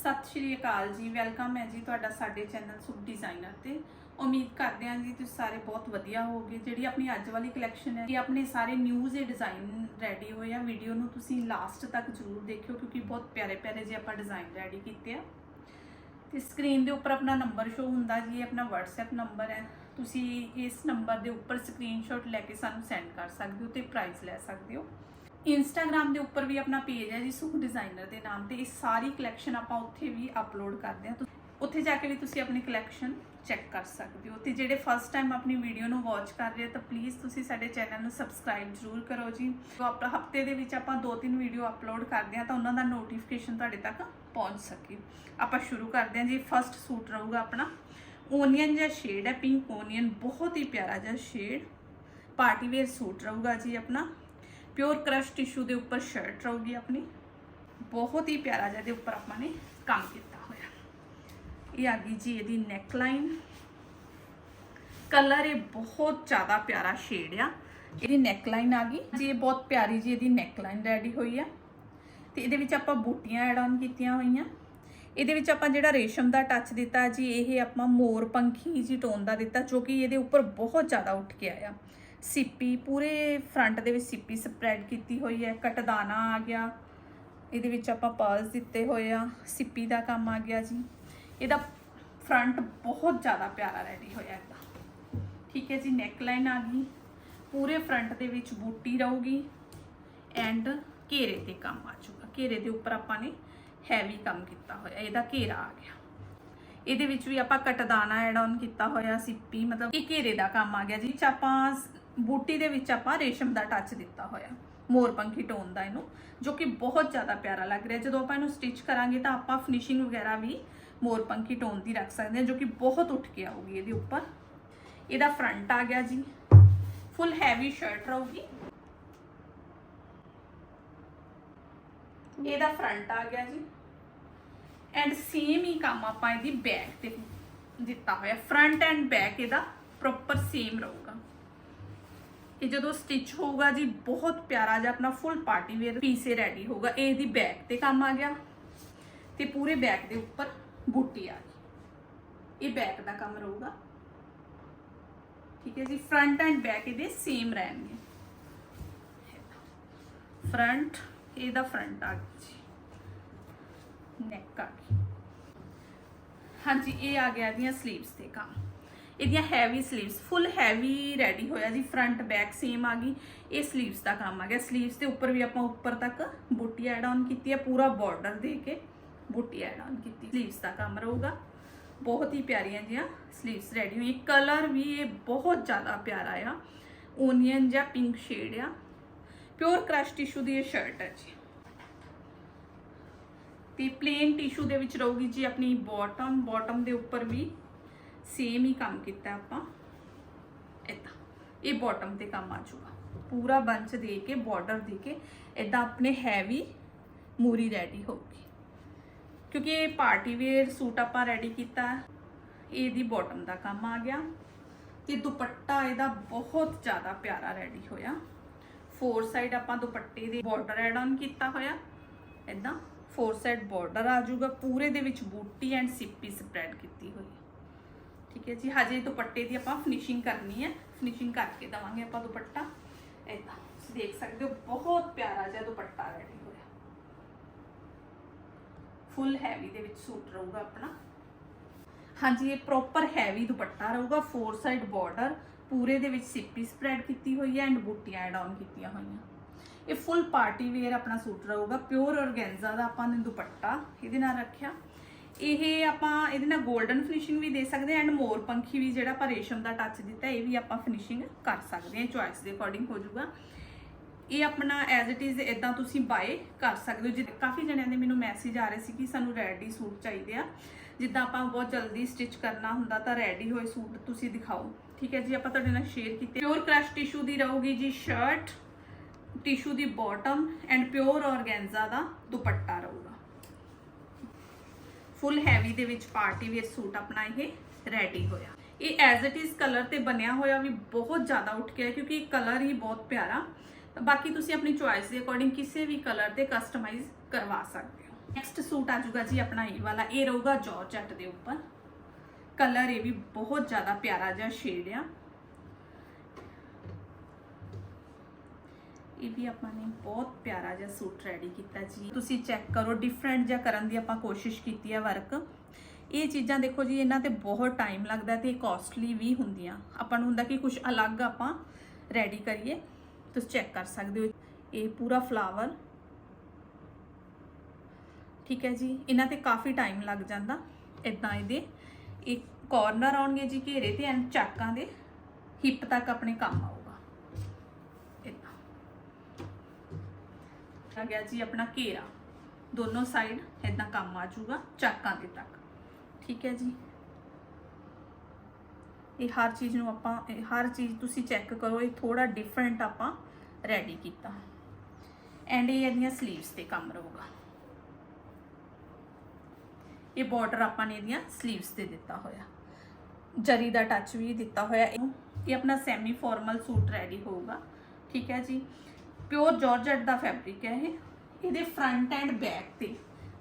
ਸਤਿ ਸ਼੍ਰੀ ਅਕਾਲ ਜੀ, ਵੈਲਕਮ ਹੈ ਜੀ ਤੁਹਾਡਾ ਸਾਡੇ ਚੈਨਲ ਸੁਖ ਡਿਜ਼ਾਈਨਰ ਤੇ। ਉਮੀਦ ਕਰਦੇ ਹਾਂ ਜੀ ਤੁਸੀਂ ਸਾਰੇ ਬਹੁਤ ਵਧੀਆ ਹੋਵੋਗੇ। ਜਿਹੜੀ ਆਪਣੀ ਅੱਜ ਵਾਲੀ ਕਲੈਕਸ਼ਨ ਹੈ, ਇਹ ਆਪਣੇ ਸਾਰੇ ਨਿਊਜ਼ ਦੇ ਡਿਜ਼ਾਈਨ ਰੈਡੀ ਹੋਏ ਆ। ਵੀਡੀਓ ਨੂੰ ਤੁਸੀਂ ਲਾਸਟ ਤੱਕ ਜ਼ਰੂਰ ਦੇਖਿਓ ਕਿਉਂਕਿ ਬਹੁਤ ਪਿਆਰੇ ਪਿਆਰੇ ਜੇ ਆਪਾਂ ਡਿਜ਼ਾਈਨ ਰੈਡੀ ਕੀਤੇ ਆ। ਤੇ ਸਕਰੀਨ ਦੇ ਉੱਪਰ ਆਪਣਾ ਨੰਬਰ ਸ਼ੋ ਹੁੰਦਾ ਜੀ, ਇਹ ਆਪਣਾ WhatsApp ਨੰਬਰ ਹੈ। ਤੁਸੀਂ ਇਸ ਨੰਬਰ ਦੇ ਉੱਪਰ ਸਕਰੀਨਸ਼ਾਟ ਲੈ ਕੇ ਸਾਨੂੰ ਸੈਂਡ ਕਰ ਸਕਦੇ ਹੋ ਤੇ ਪ੍ਰਾਈਸ ਲੈ ਸਕਦੇ ਹੋ। ਇੰਸਟਾਗ੍ਰam ਦੇ ਉੱਪਰ ਵੀ ਆਪਣਾ ਪੇਜ ਹੈ ਜੀ, ਸੁਖ ਡਿਜ਼ਾਈਨਰ ਦੇ ਨਾਮ ਤੇ। ਇਹ ਸਾਰੀ ਕਲੈਕਸ਼ਨ ਆਪਾਂ ਉੱਥੇ ਵੀ ਅਪਲੋਡ ਕਰਦੇ ਹਾਂ। ਤੁ- ਉੱਥੇ ਜਾ ਕੇ ਵੀ ਤੁਸੀਂ ਆਪਣੀ ਕਲੈਕਸ਼ਨ ਚੈੱਕ ਕਰ ਸਕਦੇ ਹੋ। ਤੇ ਜਿਹੜੇ ਫਸਟ ਟਾਈਮ ਆਪਣੀ ਵੀਡੀਓ ਨੂੰ ਵਾਚ ਕਰ ਰਹੇ ਹੋ, ਤਾਂ ਪਲੀਜ਼ ਤੁਸੀਂ ਸਾਡੇ ਚੈਨਲ ਨੂੰ ਸਬਸਕ੍ਰਾਈਬ ਜ਼ਰੂਰ ਕਰੋ ਜੀ। ਜੋ ਆਪਾਂ ਹਫ਼ਤੇ ਦੇ ਵਿੱਚ ਆਪਾਂ ਦੋ ਤਿੰਨ ਵੀਡੀਓ ਅਪਲੋਡ ਕਰਦੇ ਹਾਂ, ਤਾਂ ਉਹਨਾਂ ਦਾ ਨੋਟੀਫਿਕੇਸ਼ਨ ਤੁਹਾਡੇ ਤੱਕ ਪਹੁੰਚ ਸਕੇ। ਆਪਾਂ ਸ਼ੁਰੂ ਕਰਦੇ ਹਾਂ ਜੀ ਫਸਟ ਸੂਟ ਰਹੂਗਾ ਆਪਣਾ। ਓਨੀਅਨ ਜਿਹਾ ਸ਼ੇਡ ਹੈ ਪਿੰਕ ਓਨੀਅਨ ਬਹੁਤ ਹੀ ਪਿਆਰਾ ਜਿਹਾ ਸ਼ੇਡ ਪਾਰਟੀ ਵੇਅਰ ਸੂਟ ਰਹੂਗਾ ਜੀ ਆਪਣਾ। ਪਿਓਰ ਕ੍ਰਸ਼ ਟਿਸ਼ੂ ਦੇ ਉੱਪਰ ਸ਼ਰਟ ਰਹੂਗੀ ਆਪਣੀ। ਬਹੁਤ ਹੀ ਪਿਆਰਾ ਜਿਹਾ ਦੇ ਉੱਪਰ ਆਪਾਂ ਨੇ ਕੰਮ ਕੀਤਾ ਹੋਇਆ। ਇਹ ਆ ਗਈ ਜੀ ਇਹਦੀ ਨੈਕ ਲਾਈਨ ਕਲਰ ਇਹ ਬਹੁਤ ਜ਼ਿਆਦਾ ਪਿਆਰਾ ਸ਼ੇਡ ਆ। ਇਹਦੀ ਨੈਕ ਲਾਈਨ ਆ ਗਈ। ਜੀ ਇਹ ਬਹੁਤ ਪਿਆਰੀ ਜੀ ਇਹਦੀ ਨੈਕ ਲਾਈਨ ਰੈਡੀ ਹੋਈ ਆ। ਤੇ ਇਹਦੇ ਵਿੱਚ ਆਪਾਂ ਬੂਟੀਆਂ ਐਡ ਆਨ ਕੀਤੀਆਂ ਹੋਈਆਂ। ਇਹਦੇ ਵਿੱਚ ਆਪਾਂ ਜਿਹੜਾ ਰੇਸ਼ਮ ਦਾ ਟੱਚ ਦਿੱਤਾ ਜੀ, ਇਹ ਆਪਾਂ ਮੋਰ ਪੰਖੀ ਜੀ ਟੋਨ ਦਾ ਦਿੱਤਾ, ਜੋ ਕਿ ਇਹਦੇ ਉੱਪਰ ਬਹੁਤ ਜ਼ਿਆਦਾ ਉੱਠ ਕੇ ਆਇਆ। ਸਿੱਪੀ, ਪੂਰੇ ਫਰੰਟ ਦੇ ਵਿੱਚ ਸਿੱਪੀ ਸਪਰੈਡ ਕੀਤੀ ਹੋਈ ਹੈ, ਕਟਦਾਨਾ ਆ ਗਿਆ। ਇਹਦੇ ਵਿੱਚ ਆਪਾਂ ਪਰਲਸ ਦਿੱਤੇ ਹੋਏ ਆ, ਸਿੱਪੀ ਦਾ ਕੰਮ ਆ ਗਿਆ ਜੀ। ਇਹਦਾ ਫਰੰਟ ਬਹੁਤ ਜ਼ਿਆਦਾ ਪਿਆਰਾ ਰੈਡੀ ਹੋਇਆ ਇਹਦਾ। ਠੀਕ ਹੈ ਜੀ ਨੈਕ ਲਾਈਨ ਆ ਗਈ। ਪੂਰੇ ਫਰੰਟ ਦੇ ਵਿੱਚ ਬੂਟੀ ਰਹੂਗੀ ਐਂਡ ਘੇਰੇ ਤੇ ਕੰਮ ਆ ਜਾਊਗਾ। ਘੇਰੇ ਦੇ ਉੱਪਰ ਆਪਾਂ ਨੇ ਹੈਵੀ ਕੰਮ ਕੀਤਾ ਹੋਇਆ, ਇਹਦਾ ਘੇਰਾ ਆ ਗਿਆ। ਇਹਦੇ ਵਿੱਚ ਵੀ ਆਪਾਂ ਕਟਦਾਨਾ ਐਡ ਆਨ ਕੀਤਾ ਹੋਇਆ, ਸਿੱਪੀ, ਮਤਲਬ ਇਹ ਘੇਰੇ ਦਾ ਕੰਮ ਆ ਗਿਆ ਜੀ। ਚ ਆਪਾਂ ਬੂਟੀ ਦੇ ਵਿੱਚ ਆਪਾਂ ਰੇਸ਼ਮ ਦਾ ਟੱਚ ਦਿੱਤਾ ਹੋਇਆ। ਮੋਰ ਪੰਖੀ ਟੋਨ ਦਾ ਇਹਨੂੰ, ਜੋ ਕਿ ਬਹੁਤ ਜ਼ਿਆਦਾ ਪਿਆਰਾ ਲੱਗ ਰਿਹਾ। ਜਦੋਂ ਆਪਾਂ ਇਹਨੂੰ ਸਟਿਚ ਕਰਾਂਗੇ ਤਾਂ ਆਪਾਂ ਫਿਨਿਸ਼ਿੰਗ ਵਗੈਰਾ ਵੀ ਮੋਰ ਪੰਖੀ ਟੋਨ ਦੀ ਰੱਖ ਸਕਦੇ ਹਾਂ, ਜੋ ਕਿ ਬਹੁਤ ਉੱਠ ਕੇ ਆਊਗੀ ਇਹਦੇ ਉੱਪਰ। ਇਹਦਾ ਫਰੰਟ ਆ ਗਿਆ ਜੀ। ਫੁੱਲ ਹੈਵੀ ਸ਼ਰਟ ਰਹੂਗੀ। ਇਹਦਾ ਫਰੰਟ ਆ ਗਿਆ ਜੀ। ਐਂਡ ਸੇਮ ਹੀ ਕੰਮ ਆਪਾਂ ਇਹਦੀ ਬੈਕ ਤੇ ਦਿੱਤਾ ਹੋਇਆ। ਫਰੰਟ ਐਂਡ ਬੈਕ ਇਹਦਾ ਪ੍ਰੋਪਰ ਸੇਮ ਰਹੂਗਾ। ਇਹ ਜਦੋਂ ਸਟਿਚ ਹੋਊਗਾ ਜੀ, ਬਹੁਤ ਪਿਆਰਾ ਜਿਹਾ ਆਪਣਾ full party wear piece ready ਹੋਊਗਾ। ਇਹ ਇਹਦੀ ਬੈਕ ਤੇ ਕੰਮ ਆ ਗਿਆ ਤੇ ਪੂਰੇ ਬੈਕ ਦੇ ਉੱਪਰ ਬੂਟੀ ਆ ਗਈ। ਇਹ ਬੈਕ ਦਾ ਕੰਮ ਰਹੂਗਾ। ਠੀਕ ਹੈ ਜੀ ਫਰੰਟ ਐਂਡ ਬੈਕ ਇਹਦੇ ਸੇਮ ਰਹਿਣਗੇ। ਫਰੰਟ ਇਹਦਾ ਫਰੰਟ ਆ ਗਿਆ ਜੀ। ਨੈਕ ਆ ਗਈ। ਹਾਂਜੀ, ਇਹ ਆ ਗਿਆ ਇਹਦੀਆਂ ਸਲੀਵਸ ਤੇ ਕੰਮ। ਇਹਦੀਆਂ heavy sleeves full heavy ready ਹੋਇਆ ਜੀ ਫਰੰਟ ਬੈਕ ਸੇਮ ਆ ਗਈ। ਇਹ ਸਲੀਵਸ ਦਾ ਕੰਮ ਆ ਗਿਆ। ਸਲੀਵਸ ਦੇ ਉੱਪਰ ਵੀ ਆਪਾਂ ਉੱਪਰ ਤੱਕ ਬੂਟੀ ਐਡ ਆਨ ਕੀਤੀ ਹੈ ਪੂਰਾ ਬਾਰਡਰ ਦੇ ਕੇ ਬੂਟੀ ਐਡ ਆਨ ਕੀਤੀ। ਸਲੀਵਸ ਦਾ ਕੰਮ ਰਹੂਗਾ। ਬਹੁਤ ਹੀ ਪਿਆਰੀਆਂ ਜੀਆਂ ਸਲੀਵਸ ਰੈਡੀ ਹੋਈ ਕਲਰ ਵੀ ਇਹ ਬਹੁਤ ਜ਼ਿਆਦਾ ਪਿਆਰਾ ਆ। ਓਨੀਅਨ ਜਾਂ ਪਿੰਕ ਸ਼ੇਡ ਆ। ਪਿਓਰ ਕ੍ਰਸ਼ ਟਿਸ਼ੂ ਦੀ ਇਹ ਸ਼ਰਟ ਹੈ ਜੀ। ਤੇ ਪਲੇਨ ਟਿਸ਼ੂ ਦੇ ਵਿੱਚ ਰਹੂਗੀ ਜੀ ਆਪਣੀ ਬਾਟਮ ਬਾਟਮ ਦੇ ਉੱਪਰ ਵੀ ਸੇਮ ਹੀ ਕੰਮ ਕੀਤਾ ਆਪਾਂ। ਇਦਾਂ ਇਹ ਬਾਟਮ ਤੇ ਕੰਮ ਆ ਜਾਊਗਾ। ਪੂਰਾ ਬੰਚ ਦੇ ਕੇ ਬਾਰਡਰ ਦੇ ਕੇ ਇਦਾਂ ਆਪਣੇ ਹੈਵੀ ਮੂਰੀ ਰੈਡੀ ਹੋਊਗੀ। ਕਿਉਂਕਿ ਇਹ ਪਾਰਟੀ ਵੇਅਰ ਸੂਟ ਆਪਾਂ ਰੈਡੀ ਕੀਤਾ। ਇਹਦੀ ਬਾਟਮ ਦਾ ਕੰਮ ਆ ਗਿਆ। ਤੇ ਦੁਪੱਟਾ ਇਹਦਾ ਬਹੁਤ ਜ਼ਿਆਦਾ ਪਿਆਰਾ ਰੈਡੀ ਹੋਇਆ। ਫੋਰ ਸਾਈਡ ਆਪਾਂ ਦੁਪੱਟੇ ਦੇ ਬਾਰਡਰ ਐਡ ਆਨ ਕੀਤਾ ਹੋਇਆ। ਇਦਾਂ ਫੋਰ ਸਾਈਡ ਬਾਰਡਰ ਆ ਜਾਊਗਾ। ਪੂਰੇ ਦੇ ਵਿੱਚ ਬੂਟੀ ਐਂਡ ਸਿੱਪੀ ਸਪਰੈਡ ਕੀਤੀ ਹੋਈ। ਠੀਕ ਹੈ ਜੀ, ਹਜੇ ਦੁਪੱਟੇ ਦੀ ਆਪਾਂ ਫਿਨਿਸ਼ਿੰਗ ਕਰਨੀ ਹੈ। ਫਿਨਿਸ਼ਿੰਗ ਕਰਕੇ ਦਵਾਂਗੇ ਆਪਾਂ ਦੁਪੱਟਾ। ਇਦਾਂ ਤੁਸੀਂ ਦੇਖ ਸਕਦੇ ਹੋ, ਬਹੁਤ ਪਿਆਰਾ ਜਿਹਾ ਦੁਪੱਟਾ ਰੈਡੀ ਹੋਇਆ। ਫੁੱਲ ਹੈਵੀ ਦੇ ਵਿੱਚ ਸੂਟ ਰਹੂਗਾ ਆਪਣਾ। ਹਾਂਜੀ, ਇਹ ਪ੍ਰੋਪਰ ਹੈਵੀ ਦੁਪੱਟਾ ਰਹੂਗਾ ਫੋਰ ਸਾਈਡ ਬਾਰਡਰ ਪੂਰੇ ਦੇ ਵਿੱਚ ਸਿੱਪੀ ਸਪਰੈਡ ਕੀਤੀ ਹੋਈ ਹੈ ਐਂਡ ਬੂਟੀਆਂ ਐਡ ਆਨ ਕੀਤੀਆਂ ਹੋਈਆਂ। ਇਹ ਫੁੱਲ ਪਾਰਟੀ ਵੇਅਰ ਆਪਣਾ ਸੂਟ ਰਹੂਗਾ ਪਿਓਰ ਔਰਗੈਂਜ਼ਾ ਦਾ ਆਪਾਂ ਨੇ ਦੁਪੱਟਾ, ਇਹਦੇ ਨਾਲ ਰੱਖਿਆ। ਇਹ ਆਪਾਂ ਇਹਦੇ ਨਾਲ 골ਡਨ ਫਿਨਿਸ਼ਿੰਗ ਵੀ ਦੇ ਸਕਦੇ ਹਾਂ ਐਂਡ ਮੋਰ ਪੰਖੀ ਵੀ ਜਿਹੜਾ ਆਪਾਂ ਰੇਸ਼ਮ ਦਾ ਟੱਚ ਦਿੱਤਾ, ਇਹ ਵੀ ਆਪਾਂ ਫਿਨਿਸ਼ਿੰਗ ਕਰ ਸਕਦੇ ਹਾਂ ਚੁਆਇਸ ਦੇ ਅਕੋਰਡਿੰਗ ਹੋ ਜਾਊਗਾ। ਇਹ ਆਪਣਾ ਐਜ਼ ਇਟ ਇਜ਼ ਇਦਾਂ ਤੁਸੀਂ ਬਾਏ ਕਰ ਸਕਦੇ ਹੋ। ਜਿੱਦਾਂ ਕਾਫੀ ਜਣਿਆਂ ਦੇ ਮੈਨੂੰ ਮੈਸੇਜ ਆ ਰਹੇ ਸੀ ਕਿ ਸਾਨੂੰ ਰੈਡੀ ਸੂਟ ਚਾਹੀਦੇ ਆ। ਜਿੱਦਾਂ ਆਪਾਂ ਬਹੁਤ ਜਲਦੀ ਸਟਿਚ ਕਰਨਾ ਹੁੰਦਾ ਤਾਂ ਰੈਡੀ ਹੋਏ ਸੂਟ ਤੁਸੀਂ ਦਿਖਾਓ। ਠੀਕ ਹੈ ਜੀ, ਆਪਾਂ ਤੁਹਾਡੇ ਨਾਲ ਸ਼ੇਅਰ ਕੀਤੇ। ਪਿਓਰ ਕ੍ਰਸ਼ ਟਿਸ਼ੂ ਦੀ ਰਹੂਗੀ ਜੀ ਸ਼ਰਟ ਟਿਸ਼ੂ ਦੀ ਬਾਟਮ ਐਂਡ ਪਿਓਰ ਔਰਗੈਂਜ਼ਾ ਦਾ ਦੁਪੱਟਾ ਰਹੂਗਾ। ਫੁੱਲ ਹੈਵੀ ਦੇ ਵਿੱਚ ਪਾਰਟੀ ਵੇਅਰ ਸੂਟ ਆਪਣਾ ਇਹ ਰੈਡੀ ਹੋਇਆ। ਇਹ ਐਜ਼ ਇਟ ਇਜ਼ ਕਲਰ ਤੇ ਬਣਿਆ ਹੋਇਆ ਵੀ ਬਹੁਤ ਜ਼ਿਆਦਾ ਉੱਠ ਗਿਆ ਕਿਉਂਕਿ ਇਹ ਕਲਰ ਹੀ ਬਹੁਤ ਪਿਆਰਾ। ਬਾਕੀ ਤੁਸੀਂ ਆਪਣੀ ਚੁਆਇਸ ਦੇ ਅਕੋਰਡਿੰਗ ਕਿਸੇ ਵੀ ਕਲਰ ਤੇ ਕਸਟਮਾਈਜ਼ ਕਰਵਾ ਸਕਦੇ ਹੋ। ਨੈਕਸਟ ਸੂਟ ਆ ਜਾਊਗਾ ਜੀ ਆਪਣਾ ਇਹ ਵਾਲਾ। ਇਹ ਰਹੂਗਾ ਜਾਰਜਟ ਦੇ ਉੱਪਰ। ਕਲਰ ਇਹ ਵੀ ਬਹੁਤ ਜ਼ਿਆਦਾ ਪਿਆਰਾ ਜਿਹਾ ਸ਼ੇਡ ਆ। ਇਹ ਵੀ ਆਪਾਂ ਨੇ ਬਹੁਤ ਪਿਆਰਾ ਜਿਹਾ ਸੂਟ ਰੈਡੀ ਕੀਤਾ ਜੀ। ਤੁਸੀਂ ਚੈੱਕ ਕਰੋ ਡਿਫਰੈਂਟ ਜਿਹਾ ਕਰਨ ਦੀ ਆਪਾਂ ਕੋਸ਼ਿਸ਼ ਕੀਤੀ ਹੈ ਵਰਕ ਇਹ ਚੀਜ਼ਾਂ ਦੇਖੋ ਜੀ, ਇਹਨਾਂ ਤੇ ਬਹੁਤ ਟਾਈਮ ਲੱਗਦਾ ਤੇ ਕਾਸਟਲੀ ਵੀ ਹੁੰਦੀਆਂ। ਆਪਾਂ ਨੂੰ ਹੁੰਦਾ ਕਿ ਕੁਝ ਅਲੱਗ ਆਪਾਂ ਰੈਡੀ ਕਰੀਏ, ਤੁਸੀਂ ਚੈੱਕ ਕਰ ਸਕਦੇ ਹੋ। ਇਹ ਪੂਰਾ ਫਲਾਵਰ ਠੀਕ ਹੈ ਜੀ, ਇਹਨਾਂ ਤੇ ਕਾਫੀ ਟਾਈਮ ਲੱਗ ਜਾਂਦਾ ਇਦਾਂ ਇਹਦੇ। ਇੱਕ ਕਾਰਨਰ ਆਉਣਗੇ ਜੀ ਘੇਰੇ ਤੇ ਐਂਡ ਚਾਕਾਂ ਦੇ ਹਿੱਪ ਤੱਕ ਆਪਣੇ ਕੰਮ ਆਊਗਾ ਇਦਾਂ ਆ ਗਿਆ ਜੀ ਆਪਣਾ ਘੇਰਾ। ਦੋਨੋਂ ਸਾਈਡ ਇਦਾਂ ਕੰਮ ਆ ਜਾਊਗਾ, ਚਾਕਾਂ ਦੇ ਤੱਕ। ਠੀਕ ਹੈ ਜੀ। ਇਹ ਹਰ ਚੀਜ਼ ਨੂੰ ਆਪਾਂ ਹਰ ਚੀਜ਼ ਤੁਸੀਂ ਚੈੱਕ ਕਰੋ, ਇਹ ਥੋੜਾ ਡਿਫਰੈਂਟ ਆਪਾਂ ਰੈਡੀ ਕੀਤਾ। ਐਂਡ ਇਹ ਇਹਦੀਆਂ ਸਲੀਵਸ ਤੇ ਕੰਮ ਰਹੂਗਾ। ਇਹ ਬਾਰਡਰ ਆਪਾਂ ਨੇ ਇਹਦੀਆਂ ਸਲੀਵਸ ਤੇ ਦਿੱਤਾ ਹੋਇਆ। ਜਰੀ ਦਾ ਟੱਚ ਵੀ ਦਿੱਤਾ ਹੋਇਆ। ਇਹ ਆਪਣਾ ਸੈਮੀ ਫਾਰਮਲ ਸੂਟ ਰੈਡੀ ਹੋਊਗਾ। ਠੀਕ ਹੈ ਜੀ। ਪਿਓਰ ਜਾਰਜਟ ਦਾ ਫੈਬਰਿਕ ਹੈ ਇਹ। ਇਹਦੇ ਫਰੰਟ ਐਂਡ ਬੈਕ ਤੇ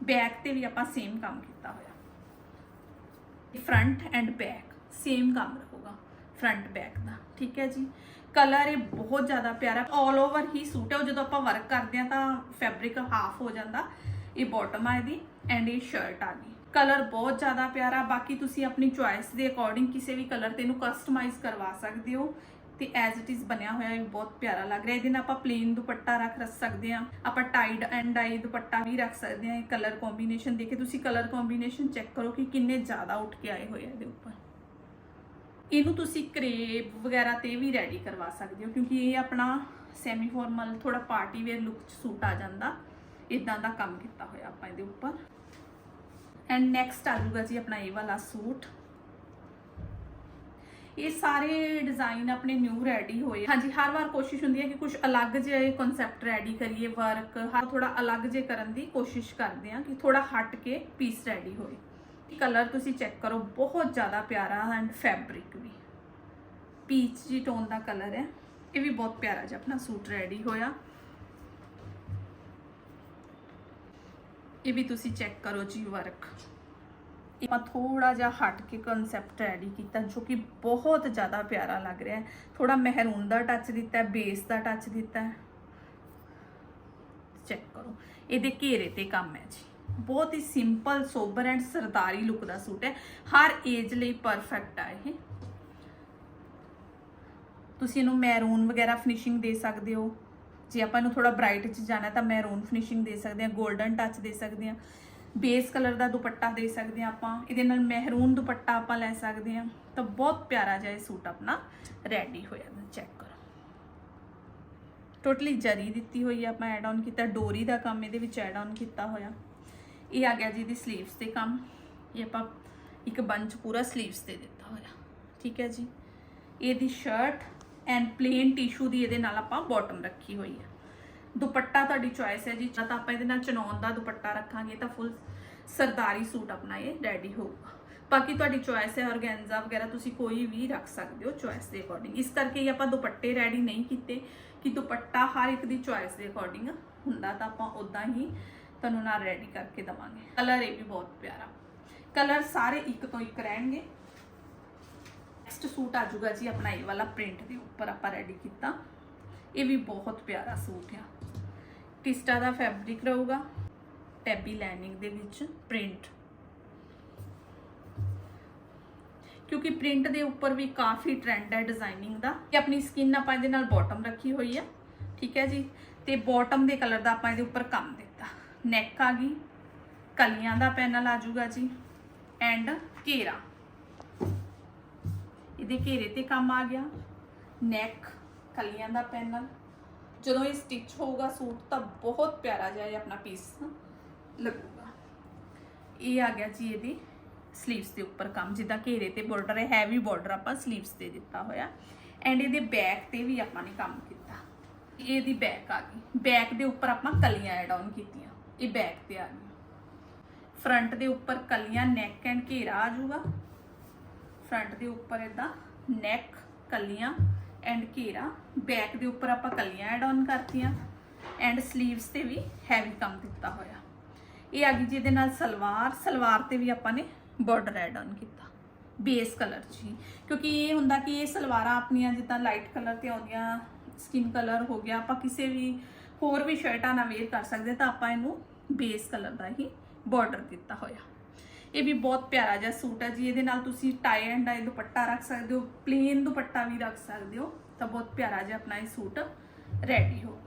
ਬੈਕ ਤੇ ਵੀ ਆਪਾਂ ਸੇਮ ਕੰਮ ਕੀਤਾ ਹੋਇਆ। ਇਹ ਫਰੰਟ ਐਂਡ ਬੈਕ ਸੇਮ ਕੰਮ ਰਹੂਗਾ ਫਰੰਟ ਬੈਕ ਦਾ। ਠੀਕ ਹੈ ਜੀ? ਕਲਰ ਇਹ ਬਹੁਤ ਜ਼ਿਆਦਾ ਪਿਆਰਾ ਆਲ ਓਵਰ ਹੀ ਸੂਟ ਹੈ। ਉਹ ਜਦੋਂ ਆਪਾਂ ਵਰਕ ਕਰਦੇ ਆ ਤਾਂ ਫੈਬਰਿਕ ਹਾਫ ਹੋ ਜਾਂਦਾ। ਇਹ ਬਾਟਮ ਆ ਇਹਦੀ ਐਂਡ ਇਹ ਸ਼ਰਟ ਆ ਗਈ ਕਲਰ ਬਹੁਤ ਜ਼ਿਆਦਾ ਪਿਆਰਾ। ਬਾਕੀ ਤੁਸੀਂ ਆਪਣੀ ਚੁਆਇਸ ਦੇ ਅਕੋਰਡਿੰਗ ਕਿਸੇ ਵੀ ਕਲਰ ਤੇ ਇਹਨੂੰ ਕਸਟਮਾਈਜ਼ ਕਰਵਾ ਸਕਦੇ ਹੋ। ਤੇ ਐਜ਼ ਇਟ ਇਜ਼ ਬਣਿਆ ਹੋਇਆ ਇਹ ਬਹੁਤ ਪਿਆਰਾ ਲੱਗ ਰਿਹਾ। ਇਹਦੇ ਨਾਲ ਆਪਾਂ ਪਲੇਨ ਦੁਪੱਟਾ ਰੱਖ ਰੱਖ ਸਕਦੇ ਆ ਆਪਾਂ ਟਾਈਡ ਐਂਡ ਡਾਈ ਦੁਪੱਟਾ ਵੀ ਰੱਖ ਸਕਦੇ ਆ ਇਹ ਕਲਰ ਕੰਬੀਨੇਸ਼ਨ ਦੇਖੇ। ਤੁਸੀਂ ਕਲਰ ਕੰਬੀਨੇਸ਼ਨ ਚੈੱਕ ਕਰੋ ਕਿ ਕਿੰਨੇ ਜ਼ਿਆਦਾ ਉੱਠ ਕੇ ਆਏ ਹੋਏ ਆ ਇਹਦੇ ਉੱਪਰ। ਇਹਨੂੰ ਤੁਸੀਂ ਕਰੇਪ ਵਗੈਰਾ ਤੇ ਵੀ ਰੈਡੀ ਕਰਵਾ ਸਕਦੇ ਹੋ, ਕਿਉਂਕਿ ਇਹ ਆਪਣਾ ਸੈਮੀ ਫਾਰਮਲ ਥੋੜਾ ਪਾਰਟੀ ਵੇਅਰ ਲੁੱਕ ਚ ਸੂਟ ਆ ਜਾਂਦਾ। ਇਦਾਂ ਦਾ ਕੰਮ ਕੀਤਾ ਹੋਇਆ ਆਪਾਂ ਇਹਦੇ ਉੱਪਰ। ਐਂਡ ਨੈਕਸਟ ਆ ਜੂਗਾ ਜੀ ਆਪਣਾ ਇਹ ਵਾਲਾ ਸੂਟ। ਇਹ ਸਾਰੇ ਡਿਜ਼ਾਈਨ ਆਪਣੇ ਨਿਊ ਰੈਡੀ ਹੋਏ ਹਾਂਜੀ, ਹਰ ਵਾਰ ਕੋਸ਼ਿਸ਼ ਹੁੰਦੀ ਹੈ ਕਿ ਕੁਝ ਅਲੱਗ ਜਿਹੇ ਕਨਸੈਪਟ ਰੈਡੀ ਕਰੀਏ ਵਰਕ ਹਰ ਥੋੜਾ ਅਲੱਗ ਜੇ ਕਰਨ ਦੀ ਕੋਸ਼ਿਸ਼ ਕਰਦੇ ਹਾਂ ਕਿ ਥੋੜਾ ਹਟ ਕੇ ਪੀਸ ਰੈਡੀ ਹੋਏ। ਕਲਰ ਤੁਸੀਂ ਚੈੱਕ ਕਰੋ, ਬਹੁਤ ਜ਼ਿਆਦਾ ਪਿਆਰਾ ਐਂਡ ਫੈਬਰਿਕ ਵੀ। ਪੀਚ ਜੀ ਟੋਨ ਦਾ ਕਲਰ ਹੈ, ਇਹ ਵੀ ਬਹੁਤ ਪਿਆਰਾ ਜਿਹਾ ਆਪਣਾ ਸੂਟ ਰੈਡੀ ਹੋਇਆ। ਇਹ ਵੀ ਤੁਸੀਂ ਚੈੱਕ ਕਰੋ ਜੀ ਵਰਕ ਆਪਾਂ ਥੋੜਾ ਜਿਹਾ ਹਟ ਕੇ ਕਨਸੈਪਟ ਰੈਡੀ ਕੀਤਾ ਜੋ ਕਿ ਬਹੁਤ ਜ਼ਿਆਦਾ ਪਿਆਰਾ ਲੱਗ ਰਿਹਾ ਹੈ ਥੋੜਾ ਮਹਿਰੂਨ ਦਾ ਟੱਚ ਦਿੱਤਾ ਹੈ ਬੇਸ ਦਾ ਟੱਚ ਦਿੱਤਾ ਹੈ ਚੈੱਕ ਕਰੋ ਇਹਦੇ ਘੇਰੇ ਤੇ ਕੰਮ ਹੈ ਜੀ ਬਹੁਤ ਹੀ ਸਿੰਪਲ ਸੋਬਰ ਐਂਡ ਸਰਦਾਰੀ ਲੁੱਕ ਦਾ ਸੂਟ ਹੈ ਹਰ ਏਜ ਲਈ ਪਰਫੈਕਟ ਆ ਇਹ ਤੁਸੀਂ ਇਹਨੂੰ ਮੈਰੂਨ ਵਗੈਰਾ ਫਿਨਿਸ਼ਿੰਗ ਦੇ ਸਕਦੇ ਹੋ ਜੇ ਆਪਾਂ ਨੂੰ ਥੋੜਾ ਬ੍ਰਾਈਟ ਚ ਜਾਣਾ ਤਾਂ ਮੈਰੂਨ ਫਿਨਿਸ਼ਿੰਗ ਦੇ ਸਕਦੇ ਹਾਂ 골ਡਨ ਟੱਚ ਦੇ ਸਕਦੇ ਹਾਂ ਬੇਸ ਕਲਰ ਦਾ ਦੁਪੱਟਾ ਦੇ ਸਕਦੇ ਹਾਂ ਆਪਾਂ, ਇਹਦੇ ਨਾਲ ਮਹਿਰੂਨ ਦੁਪੱਟਾ ਆਪਾਂ ਲੈ ਸਕਦੇ ਹਾਂ। ਤਾਂ ਬਹੁਤ ਪਿਆਰਾ ਜਿਹਾ ਇਹ ਸੂਟ ਆਪਣਾ ਰੈਡੀ ਹੋਇਆ ਚੈੱਕ ਕਰੋ। ਟੋਟਲੀ ਜਰੀ ਦਿੱਤੀ ਹੋਈ ਆ, ਆਪਾਂ ਐਡ ਆਨ ਕੀਤਾ, ਡੋਰੀ ਦਾ ਕੰਮ ਇਹਦੇ ਵਿੱਚ ਐਡ ਆਨ ਕੀਤਾ ਹੋਇਆ। ਇਹ ਆ ਗਿਆ ਜੀ ਦੀ 슬ੀਵਸ ਤੇ ਕੰਮ। ਇਹ ਆਪਾਂ ਇੱਕ ਬੰਚ ਪੂਰਾ 슬ੀਵਸ ਤੇ ਦਿੱਤਾ ਹੋਇਆ। ਠੀਕ ਹੈ ਜੀ। ਇਹਦੀ ਸ਼ਰਟ ਐਂਡ ਪਲੇਨ ਟਿਸ਼ੂ ਦੀ ਇਹਦੇ ਨਾਲ ਆਪਾਂ ਬਾਟਮ ਰੱਖੀ ਹੋਈ ਹੈ ਦੁਪੱਟਾ ਤੁਹਾਡੀ ਚੁਆਇਸ ਹੈ ਜੀ। ਜਾਂ ਤਾਂ ਆਪਾਂ ਇਹਦੇ ਨਾਲ ਚਨੌਨ ਦਾ ਦੁਪੱਟਾ ਰੱਖਾਂਗੇ, ਤਾਂ ਫੁੱਲ ਸਰਦਾਰੀ ਸੂਟ ਆਪਣਾ ਇਹ ਰੈਡੀ ਹੋਊਗਾ। ਬਾਕੀ ਤੁਹਾਡੀ ਚੁਆਇਸ ਹੈ ਔਰਗੈਂਜ਼ਾ ਵਗੈਰਾ ਤੁਸੀਂ ਕੋਈ ਵੀ ਰੱਖ ਸਕਦੇ ਹੋ ਚੁਆਇਸ ਦੇ ਅਕੋਰਡਿੰਗ ਇਸ ਕਰਕੇ ਹੀ ਆਪਾਂ ਦੁਪੱਟੇ ਰੈਡੀ ਨਹੀਂ ਕੀਤੇ ਕਿ ਦੁਪੱਟਾ ਹਰ ਇੱਕ ਦੀ ਚੁਆਇਸ ਦੇ ਅਕੋਰਡਿੰਗ ਹੁੰਦਾ, ਤਾਂ ਆਪਾਂ ਉਦਾਂ ਹੀ ਤੁਹਾਨੂੰ ਨਾਲ ਰੈਡੀ ਕਰਕੇ ਦਵਾਂਗੇ। ਕਲਰ ਇਹ ਵੀ ਬਹੁਤ ਪਿਆਰਾ। ਕਲਰ ਸਾਰੇ ਇੱਕ ਤੋਂ ਇੱਕ ਰਹਿਣਗੇ। ਨੈਕਸਟ ਸੂਟ ਆ ਜਾਊਗਾ ਜੀ ਆਪਣਾ ਇਹ ਵਾਲਾ ਪ੍ਰਿੰਟ ਦੇ ਉੱਪਰ ਆਪਾਂ ਰੈਡੀ ਕੀਤਾ। ਇਹ ਵੀ ਬਹੁਤ ਪਿਆਰਾ ਸੂਟ ਆ। ਟਿਸਟਾ ਦਾ ਫੈਬਰਿਕ ਰਹੂਗਾ ਟੈਬੀ ਲਾਈਨਿੰਗ ਦੇ ਵਿੱਚ ਪ੍ਰਿੰਟ। ਕਿਉਂਕਿ ਪ੍ਰਿੰਟ ਦੇ ਉੱਪਰ ਵੀ ਕਾਫੀ ਟ੍ਰੈਂਡ ਹੈ ਡਿਜ਼ਾਈਨਿੰਗ ਦਾ, ਕਿ ਆਪਣੀ ਸਕਿਨ ਆਪਾਂ ਇਹਦੇ ਨਾਲ ਬਾਟਮ ਰੱਖੀ ਹੋਈ ਹੈ, ਠੀਕ ਹੈ ਜੀ? ਤੇ ਬਾਟਮ ਦੇ ਕਲਰ ਦਾ ਆਪਾਂ ਇਹਦੇ ਉੱਪਰ ਕੰਮ ਦਿੱਤਾ। ਨੈਕ ਆ ਗਈ, ਕਲੀਆਂ ਦਾ ਪੈਨਲ ਆ ਜਾਊਗਾ ਜੀ ਐਂਡ ਘੇਰਾ। ਇਹਦੇ ਘੇਰੇ ਤੇ ਕੰਮ ਆ ਗਿਆ। ਨੈਕ ਕਲੀਆਂ ਦਾ ਪੈਨਲ। ਜਦੋਂ ਇਹ ਸਟਿਚ ਹੋਊਗਾ, ਸੂਟ ਤਾਂ ਬਹੁਤ ਪਿਆਰਾ ਜਿਹਾ ਇਹ ਆਪਣਾ ਪੀਸ ਲੱਗੂਗਾ। ਇਹ ਆ ਗਿਆ ਜੀ ਇਹਦੀ 슬ੀਵਸ ਦੇ ਉੱਪਰ ਕੰਮ, ਜਿੱਦਾਂ ਘੇਰੇ ਤੇ ਬਾਰਡਰ ਹੈ ਹੈਵੀ ਬਾਰਡਰ ਆਪਾਂ 슬ੀਵਸ ਤੇ ਦਿੱਤਾ ਹੋਇਆ। ਐਂਡ ਇਹਦੇ ਬੈਕ ਤੇ ਵੀ ਆਪਾਂ ਨੇ ਕੰਮ ਕੀਤਾ। ਇਹਦੀ ਬੈਕ ਆ ਗਈ। ਬੈਕ ਦੇ ਉੱਪਰ ਆਪਾਂ ਕਲੀਆਂ ਐਡ ਆਨ ਕੀਤੀਆਂ। ਇਹ ਬੈਕ ਤੇ ਆ ਗਈ ਫਰੰਟ ਦੇ ਉੱਪਰ ਕਲੀਆਂ ਨੈਕ ਐਂਡ ਘੇਰਾ ਆ ਜਾਊਗਾ। ਫਰੰਟ ਦੇ ਉੱਪਰ ਇਦਾਂ ਨੈਕ ਕਲੀਆਂ ਐਂਡ ਘੇਰਾ ਬੈਕ ਦੇ ਉੱਪਰ ਆਪਾਂ ਕਲੀਆਂ ਐਡ ਆਨ ਕਰਤੀਆਂ ਐਂਡ 슬ੀਵਸ ਤੇ ਵੀ ਹੈਵੀ ਕੰਮ ਦਿੱਤਾ ਹੋਇਆ। ਇਹ ਆ ਗਈ ਜਿਹਦੇ ਨਾਲ ਸਲਵਾਰ ਸਲਵਾਰ ਤੇ ਵੀ ਆਪਾਂ ਨੇ ਬਾਰਡਰ ਐਡ ਆਨ ਕੀਤਾ ਬੇਸ ਕਲਰ 'ਚ ਹੀ। ਕਿਉਂਕਿ ਇਹ ਹੁੰਦਾ ਕਿ ਇਹ ਸਲਵਾਰਾਂ ਆਪਣੀਆਂ ਜਿੱਦਾਂ ਲਾਈਟ ਕਲਰ ਤੇ ਆਉਂਦੀਆਂ ਸਕਿਨ ਕਲਰ ਹੋ ਗਿਆ, ਆਪਾਂ ਕਿਸੇ ਵੀ ਹੋਰ ਵੀ ਸ਼ਰਟਾਂ ਨਾਲ ਵੇਅਰ ਕਰ ਸਕਦੇ ਤਾਂ ਆਪਾਂ ਇਹਨੂੰ ਬੇਸ ਕਲਰ ਦਾ ਹੀ ਬਾਰਡਰ ਦਿੱਤਾ ਹੋਇਆ। ਇਹ ਵੀ ਬਹੁਤ ਪਿਆਰਾ ਜਿਹਾ ਸੂਟ ਹੈ ਜੀ, ਇਹਦੇ ਨਾਲ ਤੁਸੀਂ ਟਾਈ ਐਂਡ ਡਾਈ ਦੁਪੱਟਾ ਰੱਖ ਸਕਦੇ ਹੋ ਪਲੇਨ ਦੁਪੱਟਾ ਵੀ ਰੱਖ ਸਕਦੇ ਹੋ, ਤਾਂ ਬਹੁਤ ਪਿਆਰਾ ਜਿਹਾ ਆਪਣਾ ਇਹ ਸੂਟ ਰੈਡੀ ਹੋ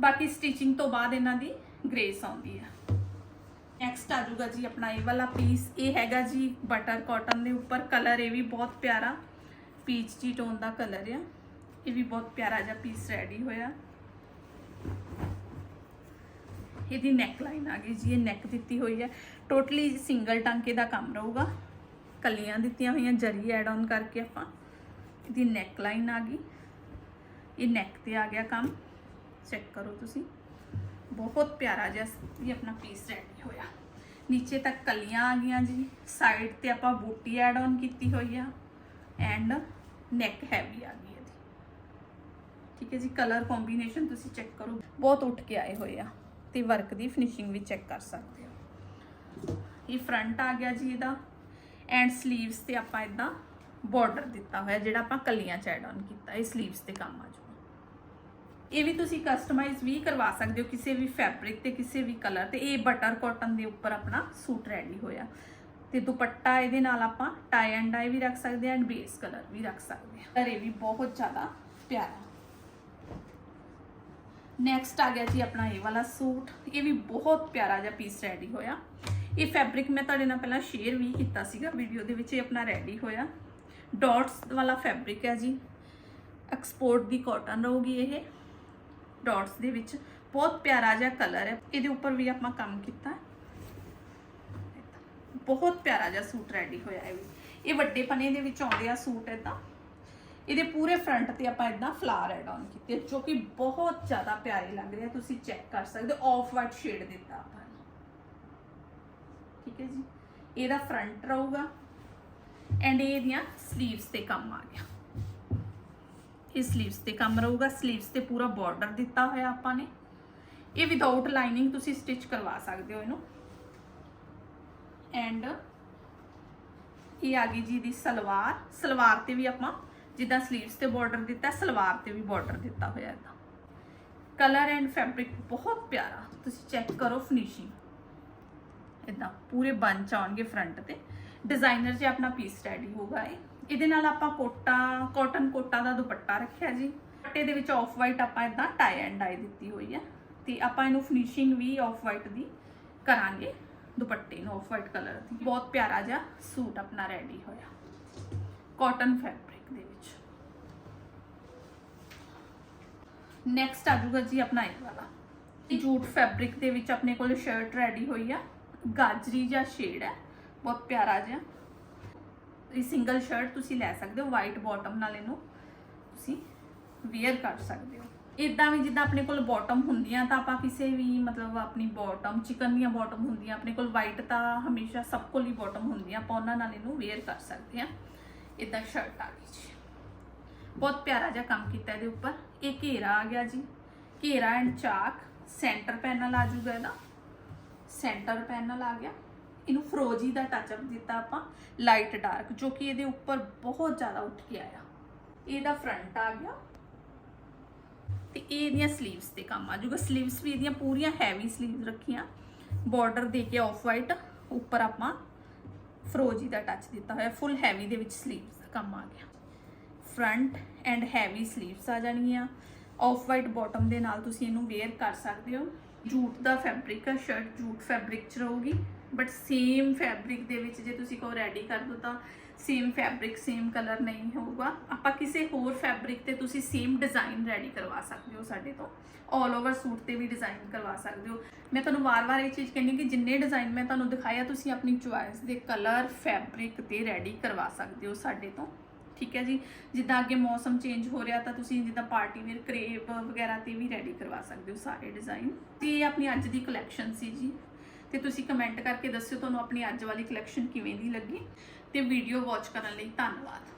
ਬਾਕੀ ਸਟਿਚਿੰਗ ਤੋਂ ਬਾਅਦ ਇਹਨਾਂ ਦੀ ਗ੍ਰੇਸ ਆਉਂਦੀ ਹੈ। ਨੈਕਸਟ ਆ ਜੂਗਾ ਜੀ ਆਪਣਾ ਇਹ ਵਾਲਾ ਪੀਸ ਇਹ ਹੈਗਾ ਜੀ ਬਟਰ ਕਾਟਨ ਦੇ ਉੱਪਰ ਕਲਰ ਇਹ ਵੀ ਬਹੁਤ ਪਿਆਰਾ ਪੀਚ ਜੀ ਟੋਨ ਦਾ ਕਲਰ ਆ। ਇਹ ਵੀ ਬਹੁਤ ਪਿਆਰਾ ਜਿਹਾ ਪੀਸ ਰੈਡੀ ਹੋਇਆ। ਇਹਦੀ ਨੈਕ ਲਾਈਨ ਆ ਗਈ ਜੀ, ਇਹ ਨੈਕ ਦਿੱਤੀ ਹੋਈ ਹੈ। ਟੋਟਲੀ ਸਿੰਗਲ ਟਾਂਕੇ ਦਾ ਕੰਮ ਰਹੂਗਾ। ਕਲੀਆਂ ਦਿੱਤੀਆਂ ਹੋਈਆਂ, ਜਰੀ ਐਡ ਆਨ ਕਰਕੇ ਆਪਾਂ ਇਹਦੀ ਨੈਕ ਲਾਈਨ ਆ ਗਈ। ਇਹ ਨੈਕ ਤੇ ਆ ਗਿਆ ਕੰਮ। ਚੈੱਕ ਕਰੋ ਤੁਸੀਂ। ਬਹੁਤ ਪਿਆਰਾ ਜਿਹਾ ਇਹ ਆਪਣਾ ਪੀਸ ਰੈਡੀ ਹੋਇਆ। ਨੀਚੇ ਤੱਕ ਕਲੀਆਂ ਆ ਗਈਆਂ ਜੀ। ਸਾਈਡ ਤੇ ਆਪਾਂ ਬੂਟੀ ਐਡ ਆਨ ਕੀਤੀ ਹੋਈ ਆ। ਐਂਡ ਨੈਕ ਹੈਵੀ ਆ ਗਈ ਇਹਦੀ। ਠੀਕ ਹੈ ਜੀ ਕਲਰ ਕੰਬੀਨੇਸ਼ਨ ਤੁਸੀਂ ਚੈੱਕ ਕਰੋ। ਬਹੁਤ ਉੱਠ ਕੇ ਆਏ ਹੋਏ ਆ। ਤੇ ਵਰਕ ਦੀ ਫਿਨਿਸ਼ਿੰਗ ਵੀ ਚੈੱਕ ਕਰ ਸਕਦੇ ਹੋ। ਇਹ ਫਰੰਟ ਆ ਗਿਆ ਜੀ ਇਹਦਾ ਐਂਡ 슬ੀਵਸ ਤੇ ਆਪਾਂ ਇਦਾਂ ਬਾਰਡਰ ਦਿੱਤਾ ਹੋਇਆ, ਜਿਹੜਾ ਆਪਾਂ ਕਲੀਆਂ ਚ ਐਡ ਆਨ ਕੀਤਾ, ਇਹ 슬ੀਵਸ ਤੇ ਕੰਮ ਆ ਜਾਊਗਾ। ਇਹ ਵੀ ਤੁਸੀਂ ਕਸਟਮਾਈਜ਼ ਵੀ ਕਰਵਾ ਸਕਦੇ ਹੋ, ਕਿਸੇ ਵੀ ਫੈਬਰਿਕ ਤੇ, ਕਿਸੇ ਵੀ ਕਲਰ ਤੇ। ਇਹ ਬਟਰ ਕਾਟਨ ਦੇ ਉੱਪਰ ਆਪਣਾ ਸੂਟ ਰੈਡੀ ਹੋਇਆ। ਤੇ ਦੁਪੱਟਾ ਇਹਦੇ ਨਾਲ ਆਪਾਂ ਟਾਈ ਐਂਡ ਡਾਈ ਵੀ ਰੱਖ ਸਕਦੇ ਹਾਂ ਐਂਡ ਬੇਸ ਕਲਰ ਵੀ ਰੱਖ ਸਕਦੇ ਹਾਂ। ਪਰ ਇਹ ਵੀ ਬਹੁਤ ਜ਼ਿਆਦਾ ਪਿਆਰਾ ਨੈਕਸਟ ਆ ਗਿਆ ਜੀ ਆਪਣਾ ਇਹ ਵਾਲਾ ਸੂਟ। ਇਹ ਵੀ ਬਹੁਤ ਪਿਆਰਾ ਜਿਹਾ ਪੀਸ ਰੈਡੀ ਹੋਇਆ। ਇਹ ਫੈਬਰਿਕ ਮੈਂ ਤੁਹਾਡੇ ਨਾਲ ਪਹਿਲਾਂ ਸ਼ੇਅਰ ਵੀ ਕੀਤਾ ਸੀਗਾ ਵੀਡੀਓ ਦੇ ਵਿੱਚ ਇਹ ਆਪਣਾ ਰੈਡੀ ਹੋਇਆ। ਡਾਟਸ ਵਾਲਾ ਫੈਬਰਿਕ ਹੈ ਜੀ। ਐਕਸਪੋਰਟ ਦੀ ਕਾਟਨ ਰਹੂਗੀ ਇਹ। ਡਾਟਸ ਦੇ ਵਿੱਚ ਬਹੁਤ ਪਿਆਰਾ ਜਿਹਾ ਕਲਰ ਹੈ। ਇਹਦੇ ਉੱਪਰ ਵੀ ਆਪਾਂ ਕੰਮ ਕੀਤਾ। ਬਹੁਤ ਪਿਆਰਾ ਜਿਹਾ ਸੂਟ ਰੈਡੀ ਹੋਇਆ ਹੈ ਵੀ। ਇਹ ਵੱਡੇ ਪਨੇ ਦੇ ਵਿੱਚ ਆਉਂਦੇ ਆ ਸੂਟ ਇਦਾਂ ਇਹਦੇ ਪੂਰੇ ਫਰੰਟ ਤੇ ਆਪਾਂ ਇਦਾਂ ਫਲਾਰ ਐਡ ਆਨ ਕੀਤੇ, ਜੋ ਕਿ ਬਹੁਤ ਜ਼ਿਆਦਾ ਪਿਆਰੇ ਲੱਗ ਰਹੇ ਆ, ਤੁਸੀਂ ਚੈੱਕ ਕਰ ਸਕਦੇ ਹੋ ਆਫ ਵਾਈਟ ਸ਼ੇਡ ਦਿੱਤਾ ਆਪਾਂ ਠੀਕ ਹੈ ਜੀ? ਇਹਦਾ ਫਰੰਟ ਰਹੂਗਾ ਐਂਡ ਇਹ ਦੀਆਂ 슬ੀਵਸ ਤੇ ਕੰਮ ਆ ਗਿਆ। ਇਹ ਸਲੀਵਸ ਤੇ ਕੰਮ ਰਹੂਗਾ ਸਲੀਵਸ ਤੇ ਪੂਰਾ ਬਾਰਡਰ ਦਿੱਤਾ ਹੋਇਆ ਆਪਾਂ ਨੇ। ਇਹ ਵਿਦਆਊਟ ਲਾਈਨਿੰਗ ਤੁਸੀਂ ਸਟਿਚ ਕਰਵਾ ਸਕਦੇ ਹੋ ਇਹਨੂੰ। ਐਂਡ ਇਹ ਆ ਗਈ ਜੀ ਦੀ ਸਲਵਾਰ। ਸਲਵਾਰ ਤੇ ਵੀ ਆਪਾਂ ਜਿੱਦਾਂ 슬ੀਵਸ ਤੇ ਬਾਰਡਰ ਦਿੱਤਾ, ਸਲਵਾਰ ਤੇ ਵੀ ਬਾਰਡਰ ਦਿੱਤਾ ਹੋਇਆ ਇਹਦਾ ਕਲਰ ਐਂਡ ਫੈਬਰਿਕ ਬਹੁਤ ਪਿਆਰਾ। ਤੁਸੀਂ ਚੈੱਕ ਕਰੋ ਫਿਨਿਸ਼ਿੰਗ ਇਦਾਂ ਪੂਰੇ ਬੰਚ ਆਉਣਗੇ ਫਰੰਟ ਤੇ। ਡਿਜ਼ਾਈਨਰ ਜੇ ਆਪਣਾ ਪੀਸ ਰੈਡੀ ਹੋਊਗਾ ਇਹ। ਇਹਦੇ ਨਾਲ ਆਪਾਂ ਕੋਟਾ ਕਾਟਨ ਕੋਟਾ ਦਾ ਦੁਪੱਟਾ ਰੱਖਿਆ ਜੀ। ਦੁਪੱਟੇ ਦੇ ਵਿੱਚ ਆਫ ਵਾਈਟ ਆਪਾਂ ਇਦਾਂ ਟਾਈ ਐਂਡ ਡਾਈ ਦਿੱਤੀ ਹੋਈ ਹੈ। ਤੇ ਆਪਾਂ ਇਹਨੂੰ ਫਿਨਿਸ਼ਿੰਗ ਵੀ ਆਫ ਵਾਈਟ ਦੀ ਕਰਾਂਗੇ। ਦੁਪੱਟੇ ਨੂੰ ਆਫ ਵਾਈਟ ਕਲਰ ਦੀ। ਬਹੁਤ ਪਿਆਰਾ ਜਿਹਾ ਸੂਟ ਆਪਣਾ ਰੈਡੀ ਹੋਇਆ। ਕਾਟਨ ਫੈਬ ਦੇ ਵਿੱਚ। ਨੈਕਸਟ ਆ ਜਾਊਗਾ ਜੀ ਆਪਣਾ ਇਹ ਵਾਲਾ। ਜੂਟ ਫੈਬਰਿਕ ਦੇ ਵਿੱਚ ਆਪਣੇ ਕੋਲ ਸ਼ਰਟ ਰੈਡੀ ਹੋਈ ਆ। ਗਾਜਰੀ ਜਿਹਾ ਸ਼ੇਡ ਹੈ। ਬਹੁਤ ਪਿਆਰਾ ਜਿਹਾ। ਇਹ ਸਿੰਗਲ ਸ਼ਰਟ ਤੁਸੀਂ ਲੈ ਸਕਦੇ ਹੋ ਵਾਈਟ ਬਾਟਮ ਨਾਲ ਇਹਨੂੰ ਤੁਸੀਂ ਵੇਅਰ ਕਰ ਸਕਦੇ ਹੋ। ਇਦਾਂ ਵੀ ਜਿੱਦਾਂ ਆਪਣੇ ਕੋਲ ਬਾਟਮ ਹੁੰਦੀਆਂ ਤਾਂ ਆਪਾਂ ਕਿਸੇ ਵੀ ਮਤਲਬ ਆਪਣੀ ਬਾਟਮ ਚਿਕਨ ਦੀਆਂ ਬਾਟਮ ਹੁੰਦੀਆਂ ਆਪਣੇ ਕੋਲ ਵਾਈਟ ਤਾਂ ਹਮੇਸ਼ਾ ਸਭ ਕੋਲ ਹੀ ਬਾਟਮ ਹੁੰਦੀਆਂ ਆਪਾਂ ਉਹਨਾਂ ਨਾਲ ਇਹਨੂੰ ਵੇਅਰ ਕਰ ਸਕਦੇ ਹਾਂ। ਇਦਾਂ ਸ਼ਰਟ ਆ ਗਈ ਜੀ। ਬਹੁਤ ਪਿਆਰਾ ਜਿਹਾ ਕੰਮ ਕੀਤਾ ਇਹਦੇ ਉੱਪਰ। ਇਹ ਘੇਰਾ ਆ ਗਿਆ ਜੀ। ਘੇਰਾ ਐਂਡ ਚਾਕ ਸੈਂਟਰ ਪੈਨਲ ਆ ਜੂਗਾ ਇਹਦਾ। ਸੈਂਟਰ ਪੈਨਲ ਆ ਗਿਆ। ਇਹਨੂੰ ਫਰੋਜੀ ਦਾ ਟੱਚ ਅਪ ਦਿੱਤਾ ਆਪਾਂ ਲਾਈਟ ਡਾਰਕ ਜੋ ਕਿ ਇਹਦੇ ਉੱਪਰ ਬਹੁਤ ਜ਼ਿਆਦਾ ਉੱਠ ਕੇ ਆਇਆ। ਇਹਦਾ ਫਰੰਟ ਆ ਗਿਆ। ਤੇ ਇਹਦੀਆਂ ਸਲੀਵਸ ਤੇ ਕੰਮ ਆ ਜੂਗਾ ਸਲੀਵਸ ਵੀ ਇਹਦੀਆਂ ਪੂਰੀਆਂ ਹੈਵੀ ਸਲੀਵਸ ਰੱਖੀਆਂ। ਬਾਰਡਰ ਦੇ ਕੇ ਆਫ ਵਾਈਟ ਉੱਪਰ ਆਪਾਂ ਫਰੋਜੀ ਦਾ ਟੱਚ ਦਿੱਤਾ ਹੋਇਆ ਫੁੱਲ ਹੈਵੀ ਦੇ ਵਿੱਚ 슬ੀਵਸ ਦਾ ਕੰਮ ਆ ਗਿਆ। ਫਰੰਟ ਐਂਡ ਹੈਵੀ 슬ੀਵਸ ਆ ਜਾਣਗੀਆਂ। ਆਫ ਵਾਈਟ ਬਾਟਮ ਦੇ ਨਾਲ ਤੁਸੀਂ ਇਹਨੂੰ ਵੇਅਰ ਕਰ ਸਕਦੇ ਹੋ। ਜੂਟ ਦਾ ਫੈਬਰਿਕ ਆ ਸ਼ਰਟ ਜੂਟ ਫੈਬਰਿਕ ਚ ਰਹੂਗੀ। ਬਟ ਸੇਮ ਫੈਬਰਿਕ ਦੇ ਵਿੱਚ ਜੇ ਤੁਸੀਂ ਕੋ ਰੈਡੀ ਕਰ ਦੋ ਤਾਂ ਸੇਮ ਫੈਬਰਿਕ ਸੇਮ ਕਲਰ ਨਹੀਂ ਹੋਊਗਾ। ਆਪਾਂ ਕਿਸੇ ਹੋਰ ਫੈਬਰਿਕ ਤੇ ਤੁਸੀਂ ਸੇਮ ਡਿਜ਼ਾਈਨ ਰੈਡੀ ਕਰਵਾ ਸਕਦੇ ਹੋ ਸਾਡੇ ਤੋਂ। 올 ਓਵਰ ਸੂਟ ਤੇ ਵੀ ਡਿਜ਼ਾਈਨ ਕਰਵਾ ਸਕਦੇ ਹੋ। ਮੈਂ ਤੁਹਾਨੂੰ ਵਾਰ-ਵਾਰ ਇਹ ਚੀਜ਼ ਕਹਿੰਦੀ ਕਿ ਜਿੰਨੇ ਡਿਜ਼ਾਈਨ ਮੈਂ ਤੁਹਾਨੂੰ ਦਿਖਾਇਆ ਤੁਸੀਂ ਆਪਣੀ ਚੁਆਇਸ ਦੇ ਕਲਰ ਫੈਬਰਿਕ ਤੇ ਰੈਡੀ ਕਰਵਾ ਸਕਦੇ ਹੋ ਸਾਡੇ ਤੋਂ। ਠੀਕ ਹੈ ਜੀ? ਜਿੱਦਾਂ ਅੱਗੇ ਮੌਸਮ ਚੇਂਜ ਹੋ ਰਿਹਾ ਤਾਂ ਤੁਸੀਂ ਜਿੱਦਾਂ ਪਾਰਟੀ ਵੇਅਰ ਕਰੇਪ ਵਗੈਰਾ ਤੇ ਵੀ ਰੈਡੀ ਕਰਵਾ ਸਕਦੇ ਹੋ ਸਾਰੇ ਡਿਜ਼ਾਈਨ ਤੇ ਇਹ ਆਪਣੀ ਅੱਜ ਦੀ ਕਲੈਕਸ਼ਨ ਸੀ ਜੀ। ਤੇ ਤੁਸੀਂ ਕਮੈਂਟ ਕਰਕੇ ਦੱਸਿਓ ਤੁਹਾਨੂੰ ਆਪਣੀ ਅੱਜ ਵਾਲੀ ਕਲੈਕਸ਼ਨ ਕਿਵੇਂ ਦੀ ਲੱਗੀ। ਤੇ ਵੀਡੀਓ ਵਾਚ ਕਰਨ ਲਈ ਧੰਨਵਾਦ।